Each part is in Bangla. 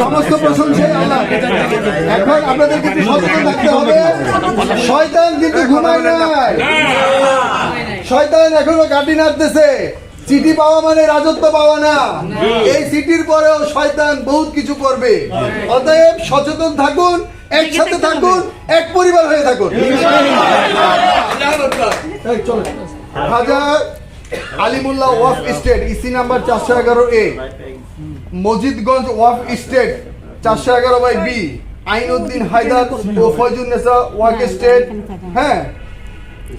সমস্ত প্রশংসাই আল্লাহ। এখন আপনাদের কিন্তু সচেতন থাকতে হবে। শয়তান কিন্তু ঘুমায় নাই। শয়তান এখনও গাড়ি নাড়তেছে। চিঠি পাওয়া মানে রাজত্ব পাওয়া না। এই চিঠির পরেও শয়তান বহুত কিছু করবে। অতএব সচেতন থাকুন, একসাথে থাকুন, এক পরিবার হয়ে থাকুন। Khwaja Alimullah Waqf Estate, EC number চারশো এগারো এ। মজিদগঞ্জ ওয়াফ স্টেট, চারশো এগারো বাই বি আইনউদ্দিন হায়দার ও ফয়জুন্নেসা ওয়াক স্টেট হ্যাঁ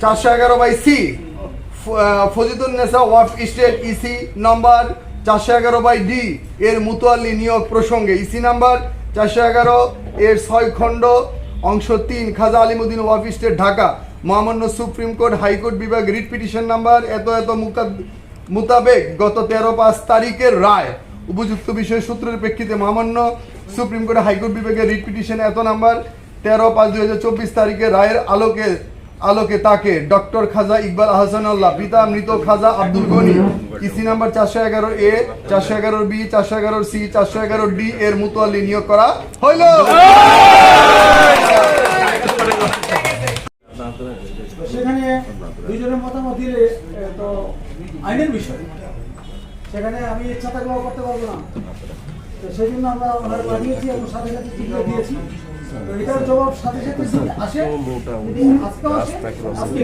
চারশো এগারো by C Fazidunnesa Waqf Estate EC number চারশো এগারো বাই ডি, এর মুতোয়াল্লি নিয়োগ প্রসঙ্গে ইসি নাম্বার চারশো এগারো, এর ছয় খণ্ড, অংশ তিন, খাজা আলিমুদ্দিন ওয়াফ স্টেট, ঢাকা। মহামান্য সুপ্রিম কোর্ট হাইকোর্ট বিভাগ রিট পিটিশন নাম্বার এত এত মোতাবেক গত তেরো পাঁচ তারিখের রায়। উপযুক্ত বিষয় সূত্রের প্রেক্ষিতে মহামান্য সুপ্রিম কোর্ট হাইকোর্ট বিভাগের রিট পিটিশন এত নাম্বার, তেরো পাঁচ দুই হাজার চব্বিশ তারিখে রায়ের আলোকে আলোকে তাকে ডক্টর খাজা ইকবাল আহসানুল্লাহ পিতা মৃত খাজা আব্দুল গনি। ইসি নাম্বার চারশো এগারো এ, চারশো এগারো বি, চারশো এগারো সি, চারশো এগারো ডি এর মুতোয়াল্লি নিয়োগ করা হইল। সেখানে দুইজনের মতামত দিলে তো আইনের বিষয়। সেখানে আমি ইচ্ছা থাকলেও করতে পারব না। তো সেই জন্য আমরা ওনার পাঠিয়েছি এবং সাথে সাথে চিঠিও দিয়েছি। তো এটার জবাব সাথে সাথে আসে, যদি আজকেও আসে, আজকে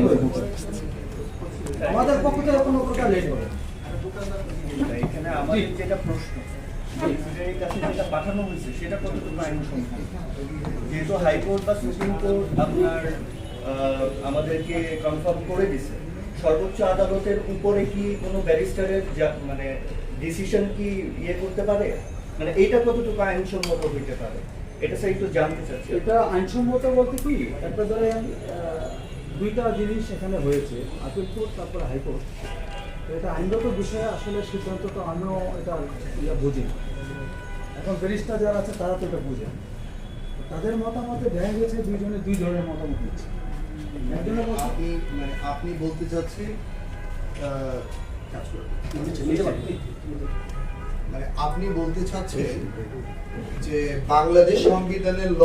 আমাদের পক্ষ থেকে কোনো প্রকার লেট হবে যেহেতু হাইকোর্ট বা সুপ্রিম কোর্ট আপনার আমাদেরকে কনফার্ম করে দিছে সর্বোচ্চ আদালতের উপরে কি কোনো ব্যারিস্টারের মানে ডিসিশন কি ইয়ে করতে পারে? মানে এইটা কতটুকু আইনসম্মত হইতে পারে? এটা স্যার একটু জানতে চাচ্ছি। এটা আইনসম্মত বলতে কি, একটা ধরেন দুইটা জিনিস এখানে হয়েছে, আপিল কোর্ট, তারপর হাইকোর্ট তো এটা আইনগত বিষয়ে আসলে সিদ্ধান্ত তো আমিও এটা ইয়া বুঝি এখন ব্যারিস্টার যারা আছে, তারা তো এটা বুঝে তাদের মতামতে দেখা গেছে দুইজনে দুই ধরনের মতামত দিচ্ছে। আপনি মানে আপনি বলতে চাচ্ছেন মানে আপনি বলতে চাচ্ছেন যে বাংলাদেশ সংবিধানের ল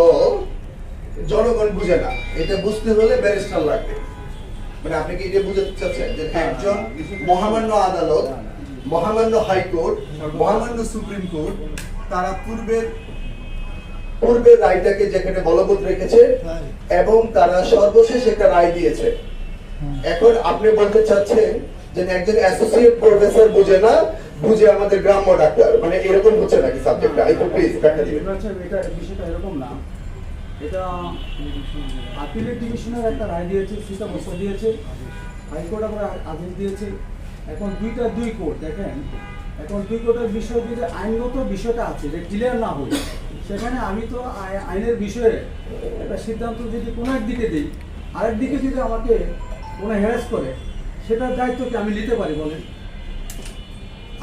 জনগণ বুঝে না। এটা বুঝতে হলে ব্যারিস্টার লাগবে। মানে আপনি কি এটা বুঝাতে চাচ্ছেন? যে একজন মহামান্য আদালত মহামান্য হাইকোর্ট মহামান্য সুপ্রিম কোর্ট তারা পূর্বের পূর্বের রায়টাকে যেখানে বলবৎ রেখেছে এবং তারা সর্বশেষ একটা রায় দিয়েছে। এখন আপনি বলতে চাচ্ছেন যে একজন অ্যাসোসিয়েট প্রফেসর বুঝে না বুঝে আমাদের গ্রাম্য ডাক্তার। মানে এরকম হচ্ছে নাকি সাবজেক্টটা একটু প্লিজ ব্যাখ্যা দিবেন এটা বিষয়টা এরকম না। এটা আপিলের ডিভিশনের একটা রায় দিয়েছে সেটা বছর দিয়েছে। হাইকোর্ট আবার আদেশ দিয়েছে। এখন দুইটা দুই কোর্ট দেখেন। এখন দুই কোর্টের বিষয় যে আইনগত বিষয়টা আছে যে ক্লিয়ার না হয়ে, সেখানে আমি তো আইনের বিষয়ে একটা সিদ্ধান্ত যদি কোনো একদিকে দিই, আরেক দিকে যদি আমাকে কোনো হ্যারাস করে, সেটার দায়িত্ব কি আমি নিতে পারি বলেন?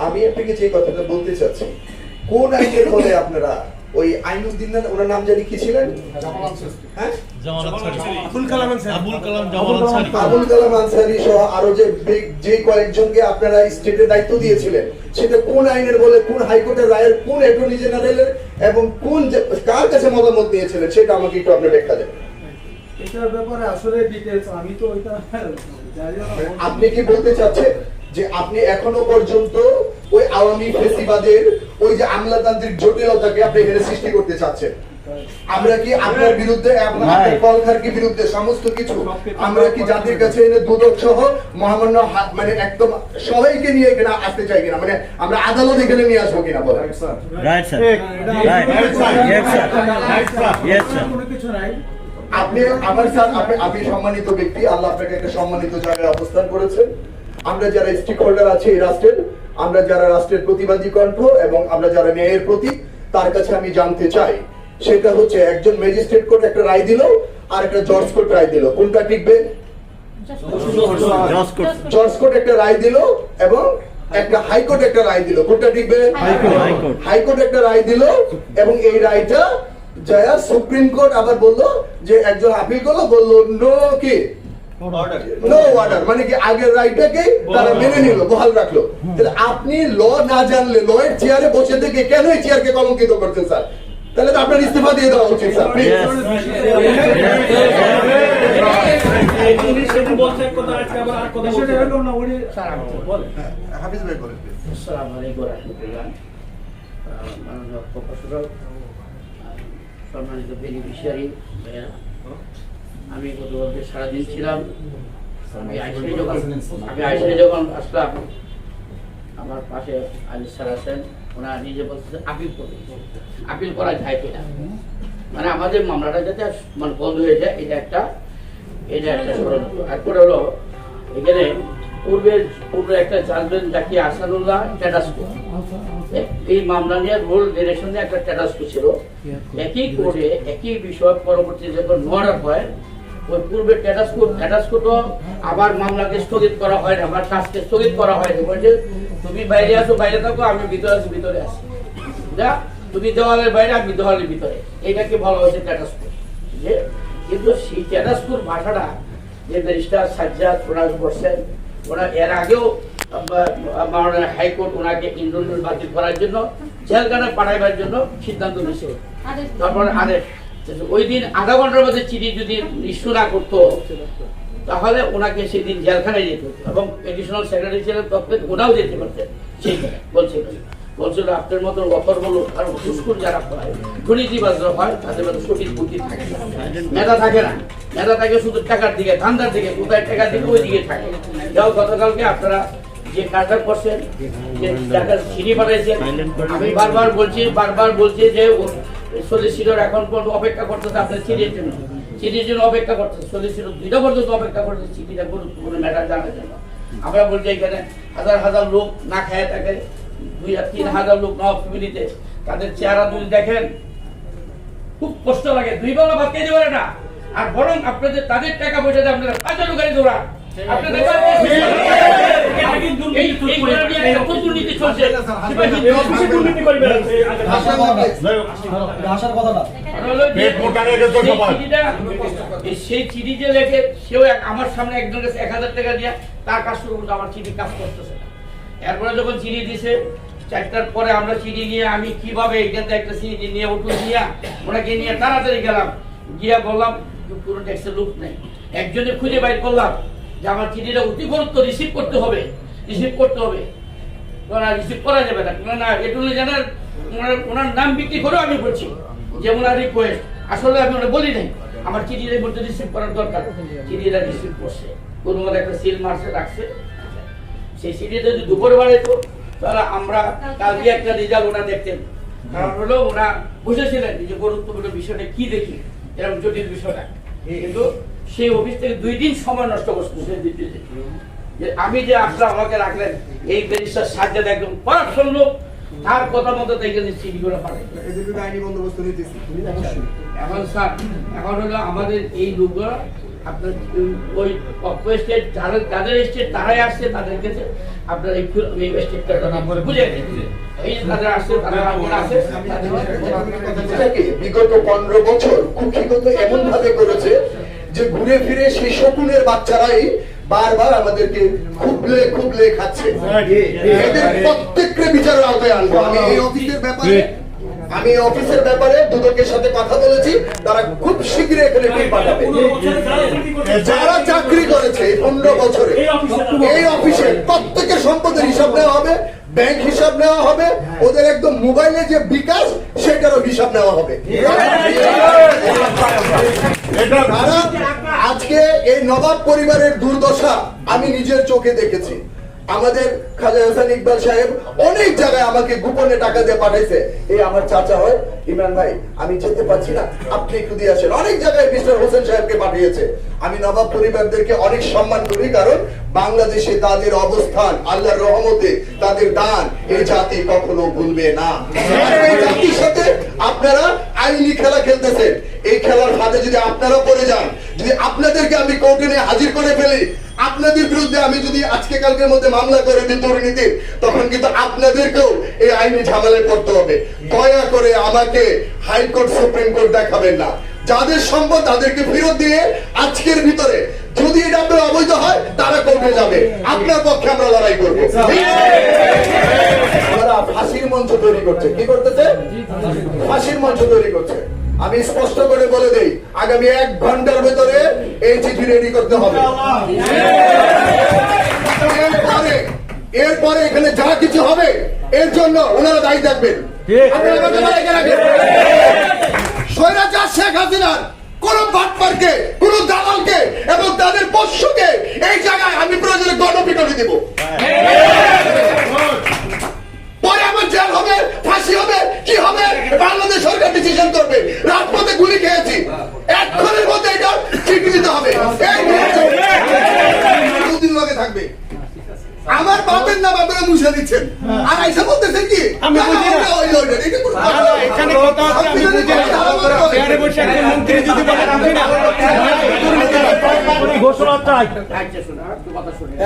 আমি আপনাকে যে কথাটা বলতে চাচ্ছি, কোন আইনের হলে আপনারা ওই আইনুদ্দিন ওনার নাম জানি কি ছিলেন? হ্যাঁ? আবুল কালাম আনসারি। আবুল কালাম আনসারি। সহ আরও যে যে কয়েকজনকে আপনারা স্টেটের দায়িত্ব দিয়েছিলেন সেটা কোন আইনের বলে কোন হাইকোর্টের রায়ের কোন অ্যাটর্নি জেনারেলের এবং কোন কার কাছে মতামত দিয়েছিলেন সেটা আমাকে একটু আপনি ব্যাখ্যা দেবেন এটার ব্যাপারে আসলে ডিটেলস আমি তো ওইটা আপনি কি বলতে চাচ্ছেন? যে আপনি এখনও পর্যন্ত ওই আওয়ামী ফেসিবাদের ওই যে আমলাতান্ত্রিক জটিলতাকে আপনি এখানে সৃষ্টি করতে চাচ্ছেন। আমরা কি আপনার বিরুদ্ধে আপনার আপনার কলকারকে বিরুদ্ধে সমস্ত কিছু? আমরা কি জাতির কাছে এনে দুদক সহ মহামান্য হা- মানে একদম সবাইকে নিয়ে এখানে আসতে চাই কিনা? মানে আমরা আদালত এখানে নিয়ে আসব কিনা বলেন? Right sir right yes sir yes sir কোনো কিছু নাই। আপনি আমার স্যার আপনি আপনি সম্মানিত ব্যক্তি আল্লাহ আপনাকে একটা সম্মানিত জায়গায় অবস্থান করেছেন। আমরা যারা স্টেক হোল্ডার আছে এই রাষ্ট্রের আমরা যারা রাষ্ট্রের প্রতিবাদী কণ্ঠ এবং আমরা যারা ন্যায়ের প্রতি তার কাছে আমি জানতে চাই। সেটা হচ্ছে একজন ম্যাজিস্ট্রেট কোর্ট একটা রায় দিল আর একটা জজ কোর্ট রায় দিল। কোনটা টিকবে? জজ কোর্ট একটা রায় দিল এবং একটা হাইকোর্ট একটা রায় দিল। কোনটা টিকবে? হাইকোর্ট। একটা রায় দিল এবং এই রায়টা জয়া সুপ্রিম কোর্ট আবার বলল যে একজন আপিল করল বলল নো কি? নো অর্ডার মানে কি আগের রাইটটাকে তারা মেনে নিল বহাল রাখল। তাহলে আপনি ল না জানলে ল এর চেয়ারে বসে থেকে কেন এই চেয়ারকে কলঙ্কিত করছেন স্যার তাহলে তো আপনার ইস্তেফা দিয়ে দেওয়া উচিত স্যার সম্মানিত বেনিফিশিয়ারি আমি গতকালকে সারাদিন ছিলাম। আমি আইসে যখন আমি আইসে যখন আসলাম আমার পাশে আলী স্যার আছেন ওনারা নিজে বলতেছে আপিল করবে আপিল করা যায় কিনা? মানে আমাদের মামলাটা যাতে মানে বন্ধ হয়ে যায় এটা একটা এটা একটা ষড়যন্ত্র এরপরে হলো এখানে পূর্বের পূর্বে একটা জানবেন যাকে আসানুল্লাহ ট্যাটাসকো এই মামলা নিয়ে রোল ডিরেকশনে একটা ট্যাটাসকো ছিল। একই কোর্টে একই বিষয় পরবর্তী যখন অর্ডার হয় ওই পূর্বে আবার মামলাকে স্থগিত করা হয় না আমার কাজকে স্থগিত করা হয় বলছে তুমি বাইরে আসো বাইরে থাকো আমি ভিতরে আছি ভিতরে আসি যা তুমি দেওয়ালের বাইরে আমি দেওয়ালের ভিতরে। এইটাকে বলা হয়েছে যে কিন্তু সেই ভাষাটা যে ব্যারিস্টার সাজ্জাদ ওরা এর আগেও মাননীয় হাইকোর্ট ওনাকে ইন্দ্রনীল বাতিল করার জন্য জেলখানায় পাঠাইবার জন্য সিদ্ধান্ত নিয়েছে তারপরে আদেশ। ওই দিন আধা ঘণ্টার মধ্যে চিঠি যদি ইস্যু না করতো, তাহলে ওনাকে সেদিন জেলখানায় যেতে হতো এবং এডিশনাল সেক্রেটারি ছিলেন তখন ওনাও যেতে পারতেন সেই বলছিল। বলছিল, আপনার মতো অফর বলো কারণ ঘুষখুর যারা হয় দুর্নীতিবাজরা হয়, তাদের মধ্যে সঠিক বুদ্ধি থাকে না। মেধা থাকে না। মেধা থাকে শুধু টাকার দিকে, ধান্দার দিকে, কোথায় টাকা দিকে ওই দিকে থাকে। যাও, গতকালকে আপনারা যে কাজটা করছেন, যে টাকার সিঁড়ি বানাইছেন আমি বারবার বলছি বারবার বলছি যে সলিসিটর এখন পর্যন্ত অপেক্ষা করতেছে আপনার চিঠির জন্য। চিঠির জন্য অপেক্ষা করতেছে। সলিসিটর দুইটা পর্যন্ত অপেক্ষা করতেছে। চিঠিটা গুরুত্বপূর্ণ ম্যাটার জানার জন্য। আমরা বলছি এখানে হাজার হাজার লোক না খায় থাকে। দুই আর তিন হাজার লোক নবাব ফ্যামিলিতে। তাদের চেহারা যদি দেখেন, খুব কষ্ট লাগে। দুই বেলা ভাত খেতে পারে না আর বরং আপনাদের, তাদের টাকা পয়সা দিয়ে আপনারা পাঁচজন গাড়ি দৌড়ান। সেই চিঠি যে লেখে সেও আমার সামনে একজন কাছে এক হাজার টাকা দিয়ে তার কাজ শুরু করতো আমার চিঠি কাজ করতেছে না। এরপরে যখন চিঠি দিছে চারটার পরে আমরা চিঠি নিয়ে আমি কীভাবে এখান থেকে একটা চিঠি নিয়ে উঠু নিয়ে ওনাকে নিয়ে তাড়াতাড়ি গেলাম। গিয়া বললাম পুরো ট্যাক্সের লোক নেই। একজনে খুঁজে বাইর করলাম। যে আমার চিঠিটা অতি গুরুত্ব রিসিভ করতে হবে রিসিভ করতে হবে। রিসিভ করা যাবে না। না, এটুকু জানার ওনার ওনার নাম বিক্রি করেও আমি বলছি যে ওনার রিকোয়েস্ট আসলে আমি ওরা বলি নাই আমার চিঠির মধ্যে রিসিভ করার দরকার। চিঠিটা রিসিভ করছে। কোনো মতো একটা সিল মার্সে রাখছে। সেই সিটিতে যদি দুপুর বাড়াইতো তাহলে আমরা কালকে একটা রেজাল্ট ওরা দেখতেন কারণ হলো ওরা বুঝেছিলেন যে গুরুত্বপূর্ণ বিষয়টা কি দেখি এরকম জটিল বিষয়টা। কিন্তু সেই অফিস থেকে দুই দিন সময় নষ্ট করছে দিতে যে আমি যে আসলাম আমাকে রাখলেন এই ব্যারিস্টার সাজ্জাদ একদম করাপশন লোক তার কথা মতো এখানে চিঠি করে পাঠাই বন্দোবস্ত নিতেছি এখন স্যার এখন হলো আমাদের এই লোকরা আপনার ওই অক্ষ স্টেট যারা যাদের স্টেট তারাই আসছে তাদের কাছে আপনার এই এই স্টেটটা বুঝে গেছে। এই যে তাদের আসছে তারা এখন আসে তাদের এটাকে বিগত পনেরো বছর কুক্ষিগত এমন ভাবে করেছে যে ঘুরে ফিরে সেই শকুনের বাচ্চারাই বারবার আমাদেরকে খুবলে খুবলে খাচ্ছে। এদের প্রত্যেককে বিচারের আওতায় আনব। আমি এই অফিসের ব্যাপারে আমি অফিসের ব্যাপারে দুদকের সাথে কথা বলেছি। তারা খুব শীঘ্রই এখানে টিম পাঠাবে। যারা চাকরি করেছে পনেরো বছরে এই অফিসে প্রত্যেকের সম্পদের হিসাব নেওয়া হবে। ব্যাংক হিসাব নেওয়া হবে ওদের একদম মোবাইলে যে বিকাশ সেটারও হিসাব নেওয়া হবে। আজকে এই নবাব পরিবারের দুর্দশা আমি নিজের চোখে দেখেছি। আমাদের খাজা হাসান ইকবাল সাহেব অনেক জায়গায় আমাকে গোপনে টাকা দিয়ে পাঠাইছে। এই আমার চাচা হয়, ইমরান ভাই, আমি যেতে পারছি না। আপনি একটু দিয়ে আসেন। অনেক জায়গায় মিস্টার হোসেন সাহেবকে পাঠিয়েছে। আমি নবাব পরিবারদেরকে অনেক সম্মান করি, কারণ বাংলাদেশে তাদের অবস্থান, আল্লাহর রহমতে তাদের দান এই জাতি কখনো ভুলবে না। এই জাতির সাথে আপনারা আইনি খেলা খেলতেছেন। এই খেলার ফাঁদে যদি আপনারা পড়ে যান, যদি আপনাদেরকে আমি কোর্টে হাজির করে ফেলি আপনাদের বিরুদ্ধে আমি যদি আজকে কালকের মধ্যে মামলা করে দিই দুর্নীতির তখন কিন্তু আপনাদেরকেও এই আইনি ঝামেলায় পড়তে হবে। দয়া করে আমাকে হাইকোর্ট সুপ্রিম কোর্ট দেখাবেন না। যাদের সম্পদ তাদেরকে ফেরত দিয়ে আজকের ভিতরে যদি এটা আপনার অবৈধ হয় তারা কোর্টে যাবে। আপনার পক্ষে আমরা লড়াই করব। ফাঁসির মঞ্চ তৈরি করছে। কি করতেছে? ফাঁসির মঞ্চ তৈরি করছে। আমি স্পষ্ট করে বলে দেই, আগামী এক ঘণ্টার ভেতরে এই চিঠি রেডি করতে হবে। এরপরে এখানে যা কিছু হবে, এর জন্য ওনারা দায়ী থাকবেন। স্বৈরাচার শেখ হাসিনার কোন বাটপারকে, কোন দালালকে এবং তাদের পোষ্যকে এই জায়গায় আমি প্রয়োজনে গণপিটনি দিব। ডিসিশন করবে। রাজপথে গুলি খেয়েছি এক্ষণের মধ্যে এটা চিঠি দিতে হবে এই মুহূর্তে দুদিন লগে থাকবে আমার বাপের নাম আপনারা মুছে দিচ্ছেন। আর আইসা বলতেছেন কি? আমি বুঝি না। এখানে কথা হচ্ছে আমি বুঝি না। চেয়ারে বসে একজন মন্ত্রী যদি বলে বুঝি না ঘোষণা চাই। আচ্ছা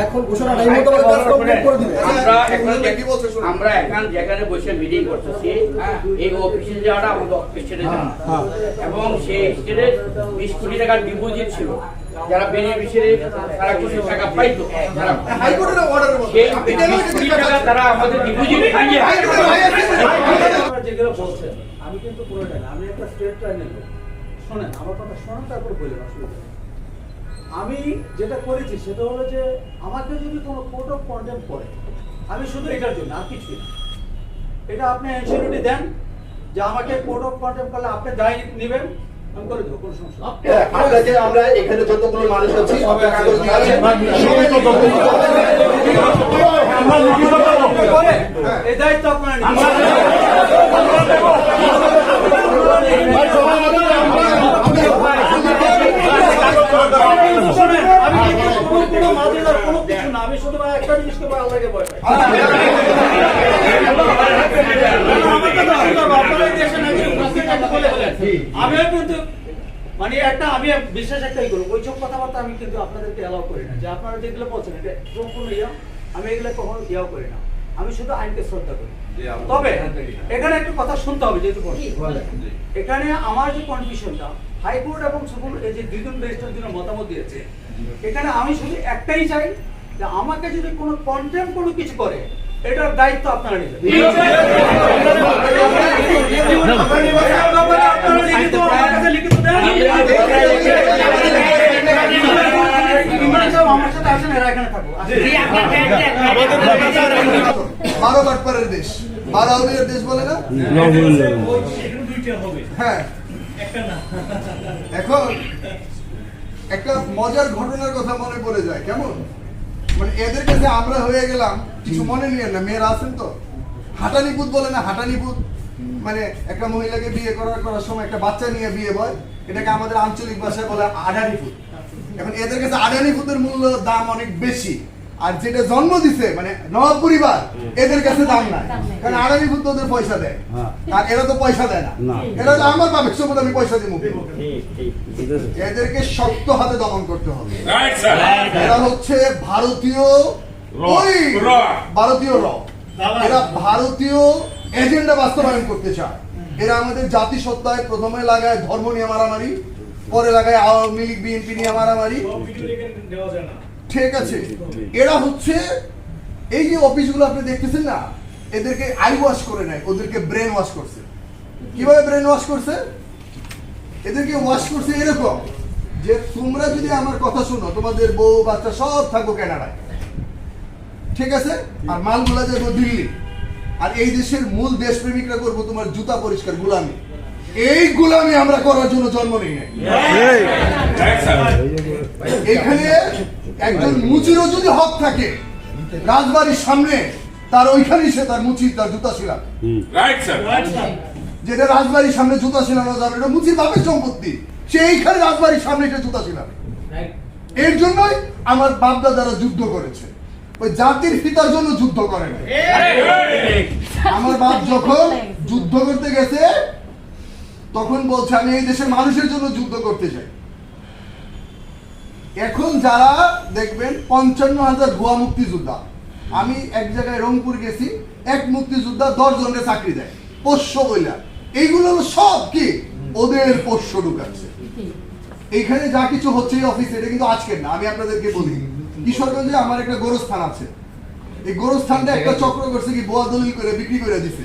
এখন ঘোষণা টাইম মতো করে দিবে। আমরা এখন কি বলছে শুনুন। আমরা এখন যেখানে বসে মিটিং করতেছি এই অফিসে যাওয়াটা আমাদের অফিসে এবং সেই স্টেটের বিশ কোটি টাকার ডিপোজিট ছিল। যারা বেনিফিশিয়ারি তারা কিছু টাকা পাইতো যারা হাইকোর্টের সেই আপনি টাকা তারা আমাদের ডিপোজিট খাইয়ে হাইকোর্টের যেগুলো বলছেন আমি কিন্তু পুরোটা না আমি একটা স্টেট শোনেন আমার কথা শোনেন তারপর বলি অসুবিধা আমি যেটা করেছি সেটা হলো যে আমাকে যদি কোনো কোর্ট অফ কন্টেম করে আমি শুধু এটার জন্য আর কিছু না। এটা আপনি এনসিউরিটি দেন যে আমাকে কোর্ট অফ কন্টেম করলে আপনি দায় নেবেন আমরা এখানে যতগুলো মানুষ আছি সবাই আমিও কিন্তু মানে একটা আমি বিশেষ একটাই করব ওই সব কথাবার্তা আমি কিন্তু আপনাদেরকে অ্যালাউ করি না যে আপনারা যেগুলো বলছেন এটা সম্পূর্ণ ইয়া আমি এগুলো কখনো ইয়াও করি না আমি শুধু আইনকে শ্রদ্ধা করি। তবে এখানে একটা কথা শুনতে হবে যেহেতু। এখানে আমার যে কন্ডিশনটা হাইকোর্ট এবং সুপ্রিম এই যে দুজন রেজিস্ট্রার জন্য মতামত দিয়েছে। এখানে আমি শুধু একটাই চাই যে আমাকে যদি কোনো কন্টেম কোনো কিছু করে এটার দায়িত্ব আপনারা নেবেন বারো বাটপারের দেশ। বারো দেশ বলে না? হ্যাঁ। এখন একটা মজার ঘটনার কথা মনে পড়ে যায়, কেমন? মানে এদের কাছে আমরা হয়ে গেলাম, কিছু মনে নিয়ে না, মেয়েরা আছেন তো? হাঁটানিপুত বলে না, হাঁটানিপুত। মানে একটা মহিলাকে বিয়ে করার করার সময় একটা বাচ্চা নিয়ে বিয়ে হয়, এটাকে আমাদের আঞ্চলিক ভাষায় বলে আডানিপুত। এখন এদের কাছে আডানিপুতের মূল্য দাম অনেক বেশি। আর যেটা জন্ম দিছে মানে নবাব পরিবার এদের কাছে দাম নাই। কারণ আডানিপুত তো ওদের পয়সা দেয়। আর এরা তো পয়সা দেয় না। না। এরা তো আমার বাপের সম্পদ আমি পয়সা দিব ঠিক ঠিক এদেরকে শক্ত হাতে দমন করতে হবে। এরা হচ্ছে ভারতীয় ওই ভারতীয় র। এরা ভারতীয় এজেন্ডা বাস্তবায়ন করতে চায়। এরা আমাদের জাতিসত্তায় প্রথমে লাগায় ধর্ম নিয়ে মারামারি পরে লাগায় আওয়ামী লীগ বিএনপি নিয়ে মারামারি। ঠিক আছে। এরা হচ্ছে এই যে অফিসগুলো আপনি দেখতেছেন না এদেরকে আই ওয়াশ করে নাই ওদেরকে ব্রেন ওয়াশ করছে। কীভাবে ব্রেন ওয়াশ করছে? এদেরকে ওয়াশ করছে এরকম যে তোমরা যদি আমার কথা শুনো তোমাদের বউ বাচ্চা সব থাকো কানাডায় ঠিক আছে? আর মালগুলা যাব দিল্লি। আর এই দেশের মূল দেশপ্রেমিকরা করব তোমার জুতা পরিষ্কার গুলামি। এই গুলামি আমরা করার জন্য জন্ম নেই নাই। এখানে একজন মুচিরও যদি হক থাকে রাজবাড়ির সামনে তার ওইখানেই সে তার মুচির তার জুতা ছিলাম. যেটা রাজবাড়ির সামনে জুতা ছিলানো যাবে এটা মুচির বাপের সম্পত্তি। সে এইখানে রাজবাড়ির সামনে এটা জুতা ছিলাম এর জন্যই আমার বাপ দাদারা যুদ্ধ করেছে। ওই জাতির পিতার জন্য যুদ্ধ করে না আমার বাপ যখন যুদ্ধ করতে গেছে তখন বলছে আমি এই দেশের মানুষের জন্য যুদ্ধ করতে চাই। এখন যারা দেখবেন পঞ্চান্ন হাজার ভুয়া মুক্তিযোদ্ধা। আমি এক জায়গায় রংপুর গেছি, এক মুক্তিযোদ্ধা দশ জনের চাকরি দেয়, পোষ্য বইলা এইগুলো সব কি? ওদের পোষ্য ঢুকাচ্ছে। এইখানে যা কিছু হচ্ছে এই অফিসে এটা কিন্তু আজকের না, আমি আপনাদেরকে বলি। কিশোরগঞ্জে আমার একটা গোরস্থান আছে। এই গোরস্থানটা একটা চক্র করছে কি বোয়া দলিল করে বিক্রি করে দিছে।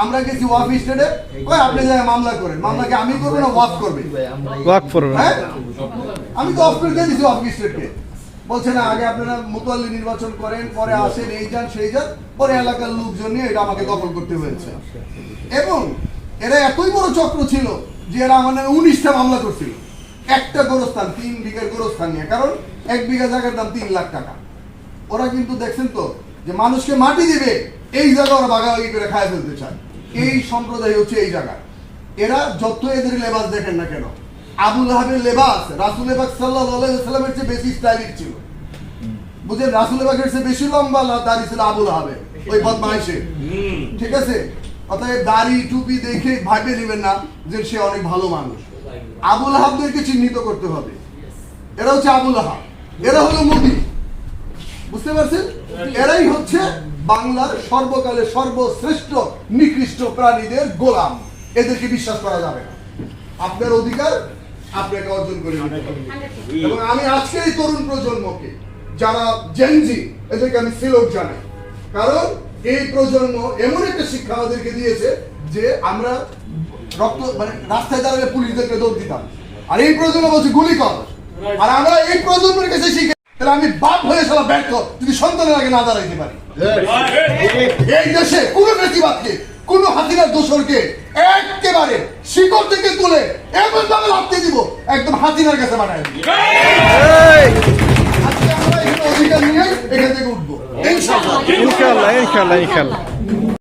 আমরা গেছি ওয়াফ স্টেটে। কই আপনি যায় মামলা করেন মামলা কি আমি করব না ওয়াফ করবে? ওয়াক করবে। হ্যাঁ? আমি তো অফ করে দিয়ে দিছি ওয়াফ স্টেটকে। বলছে না আগে আপনারা নির্বাচন করেন পরে আসেন এই যান সেই যান পরে এলাকার লোকজন নিয়ে এটা আমাকে দখল করতে হয়েছে। এবং এরা এতই বড় চক্র ছিল যে এরা আমার নামে উনিশটা মামলা করছিল। একটা গোরস্থান তিন বিঘার গোরস্থান নিয়ে। কারণ এক বিঘা জায়গার দাম তিন লাখ টাকা। ওরা কিন্তু দেখছেন তো যে মানুষকে মাটি দিবে এই জায়গা ওরা ভাগাভাগি করে খায় ফেলতে চায়। এই সম্প্রদায় হচ্ছে এই জায়গা। এরা যত এদের লেবাস দেখেন না কেন আবুল হাবের লেবাস, রাসুল এবাক সাল্লাহ চেয়ে বেশি স্টাইলিশ ছিল। বুঝলেন রাসুল এবাকের চেয়ে বেশি লম্বা লা- দাড়ি ছিল আবুল হাবের ওই বদমাইশে ঠিক আছে? অতএব দাড়ি, টুপি দেখে ভাবে নেবেন না যে সে অনেক ভালো মানুষ। আবুল হাবদেরকে চিহ্নিত করতে হবে। এরা হচ্ছে আবুল হাব এরা হলো মোদী। বুঝতে পারছেন? এরাই হচ্ছে বাংলার সর্বকালে সর্বশ্রেষ্ঠ নিকৃষ্ট প্রাণীদের গোলাম। এদেরকে বিশ্বাস করা যাবে না। আপনার অধিকার আপনাকে অর্জন করে এবং আমি আজকে এই তরুণ প্রজন্মকে, যারা জেনজি এদেরকে আমি সিলোক জানাই। কারণ এই প্রজন্ম এমন একটা শিক্ষা আমাদেরকে দিয়েছে যে আমরা রক্ত মানে রাস্তায় দাঁড়ালে পুলিশদেরকে দৌড় দিতাম। আর এই প্রজন্ম বলছে, গুলি কর। আর আমরা এই প্রজন্মের কাছে শিখে তাহলে আমি বাপ হয়ে সালা ব্যর্থ। যদি সন্তানের আগে না দাঁড়াইতে পারি। এই দেশে কোন প্রতিবাদকে কোন হাসিনার দোষরকে একেবারে শিকড় থেকে তুলে এমন ভাবে লাগতে দিব, একদম হাতিনার কাছে বানায় অধিকার নিয়ে এখান থেকে উঠবো। ইনশাল্লাহ ইনশাল্লাহ ইনশাল্লাহ